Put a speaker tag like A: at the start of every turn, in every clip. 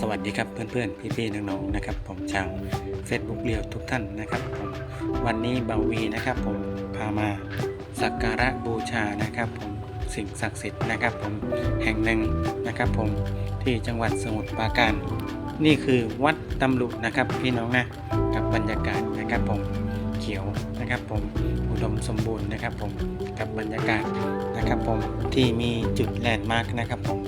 A: สวัสดีครับเพื่อนๆ พี่ๆ น้องๆ นะครับ ผมชาว Facebook เรียวทุกท่านนะครับผมวันนี้เบาวีนะครับผมพามาสักการะบูชานะครับผมสิ่งศักดิ์สิทธิ์นะครับผมแห่งหนึ่งนะครับผมที่จังหวัดสมุทรปราการ นี่คือวัดตำลุนะครับพี่น้องนะกับบรรยากาศนะครับผมเขียวนะครับผมอุดมสมบูรณ์นะครับผมกับบรรยากาศนะครับผมที่มีจุดแลนด์มาร์กนะครับผม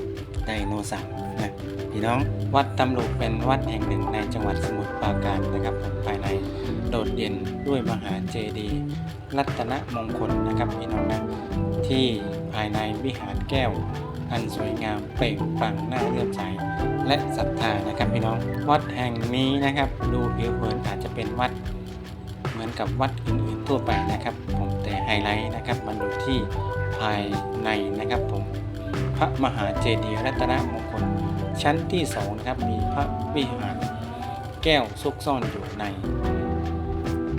A: ดโนเสาร์นะพี่น้องวัดตำลุเป็นวัดแห่งหนึ่งในจังหวัดสมุทรปราการนะครับผมภายในโดดเด่นด้วยมหาเจดีย์รัตนมงคลนะครับพี่น้องนะที่ภายในวิหารแก้ว อันสวยงามเปล่งปลั่งน่าเลื่อมใสและศรัทธานะครับพี่น้อง วัดแห่งนี้นะครับ ดูผิวเผินอาจจะเป็นวัดเหมือนกับวัดอื่นๆทั่วไปนะครับ ผมแต่ไฮไลท์นะครับมันอยู่ที่ภายในนะครับผม พระมหาเจดีย์รัตนมงคล ชั้นที่สองนะครับมีพระวิหารแก้วซุกซ่อนอยู่ใน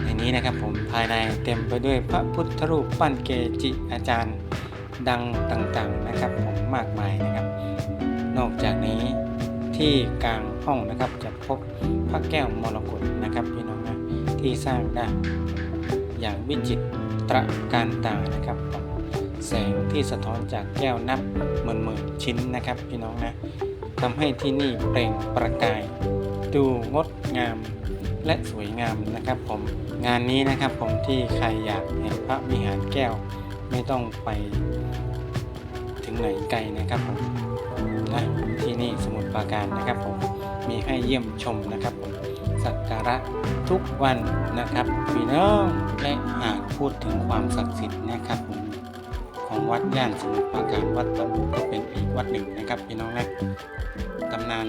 A: ในนี้นะครับผมภายในเต็มไปด้วยพระพุทธรูปปั้นเกจิอาจารย์ดังต่างๆนะครับผมมากมายนะครับ นอกจากนี้ที่กลางห้องนะครับจะพบพระแก้วมรกตนะครับพี่น้องนะที่สร้างได้อย่างวิจิตรการตานะครับ แสงที่สะท้อนจากแก้วนับหมื่นๆชิ้นนะครับพี่น้องนะทำให้ที่นี่เปล่งประกาย ดูงดงามและสวยงามนะครับผมงานนี้นะครับผมที่ใครอยากเห็นพระวิหารแก้วไม่ต้องไปถึงไหนไกลนะครับผมนะที่นี่สมุทรปราการนะครับผมมีให้เยี่ยมชมนะครับผมสักการะทุกวันนะครับพี่น้องและหากพูดถึงความศักดิ์สิทธิ์นะครับผม ของวัดย่านสมุทรปราการวัดตำลุก็เป็นอีกวัดหนึ่งนะครับพี่น้องนะตำนาน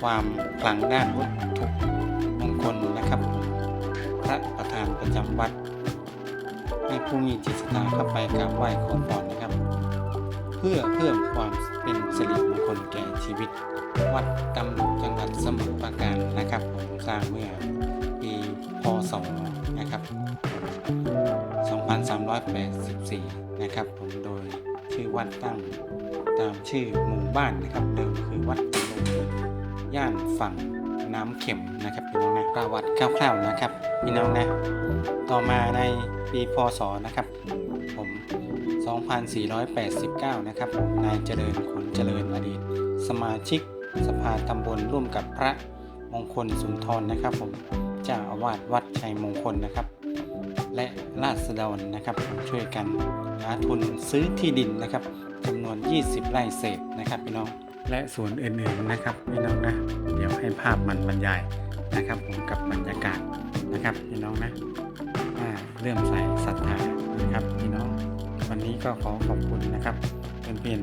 A: ความขลังด้านวัตถุมงคลนะครับ พระประธานประจำวัด ให้ผู้มีจิตศรัทธาเข้าไปกราบไหว้ขอพรนะครับ เพื่อเพิ่มความเป็นสิริมงคลแก่ชีวิต วัดตำลุจังหวัดสมุทรปราการนะครับสร้างเมื่อปีพศนะครับ2384 นะครับผมโดยชื่อวัดตั้งตามชื่อหมู่บ้านนะครับ เดิมคือวัดตำลุย่านฝั่งน้ำเข็มนะครับพี่น้องนะประวัติคร่าวๆนะครับพี่น้องนะต่อมาในปีพศนะครับผม 2489 นะครับผมนายเจริญขุนเจริญอดีต สมาชิกสภาตำบลร่วมกับพระมงคลสุนทรนะครับ ผมเจ้าอาวาสวัดชัยมงคลนะครับ และราษฎรนะครับช่วยกันหาทุนซื้อที่ดินนะครับจำนวน 20 ไร่เศษนะครับพี่น้องและส่วนอื่นๆนะครับพี่น้องนะเดี๋ยวให้ภาพมันบรรยายนะครับผมกับบรรยากาศนะครับพี่น้องนะเริ่อมใส่ศรัทธานะครับพี่น้อง วันนี้ก็ขอขอบคุณนะครับเพื่อน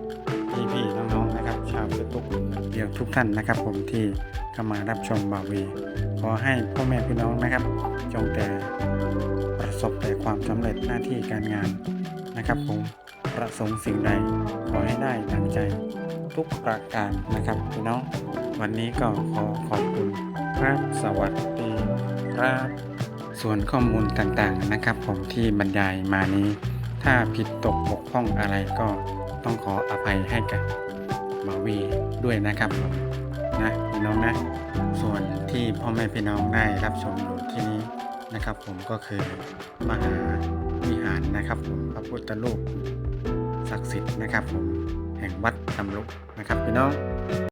A: ๆพี่ๆน้องๆนะครับ ชาวเฟซบุ๊กเดียวทุกท่านนะครับ ผมที่เข้ามารับชมบาวีขอให้พ่อแม่พี่น้องนะครับ จงแต่ สบแต่ความสำเร็จหน้าที่การงานนะครับผมประสงค์สิ่งใดขอให้ได้ดังใจทุกประการนะครับพี่น้อง วันนี้ก็ขอขอบคุณครับสวัสดีครับส่วนข้อมูลต่างๆนะครับ ผมที่บรรยายมานี้ ถ้าผิดตกบกพร่องอะไรก็ต้องขออภัยให้กับมาวีด้วยนะครับนะพี่น้องนะ ส่วนที่พ่อแม่พี่น้องได้รับชมอยู่ที่นี้ นะครับ ผมก็คือมหาวิหารนะครับ ผมพระพุทธรูปศักดิ์สิทธิ์นะครับ ผมแห่งวัดตำลุกนะครับพี่น้อง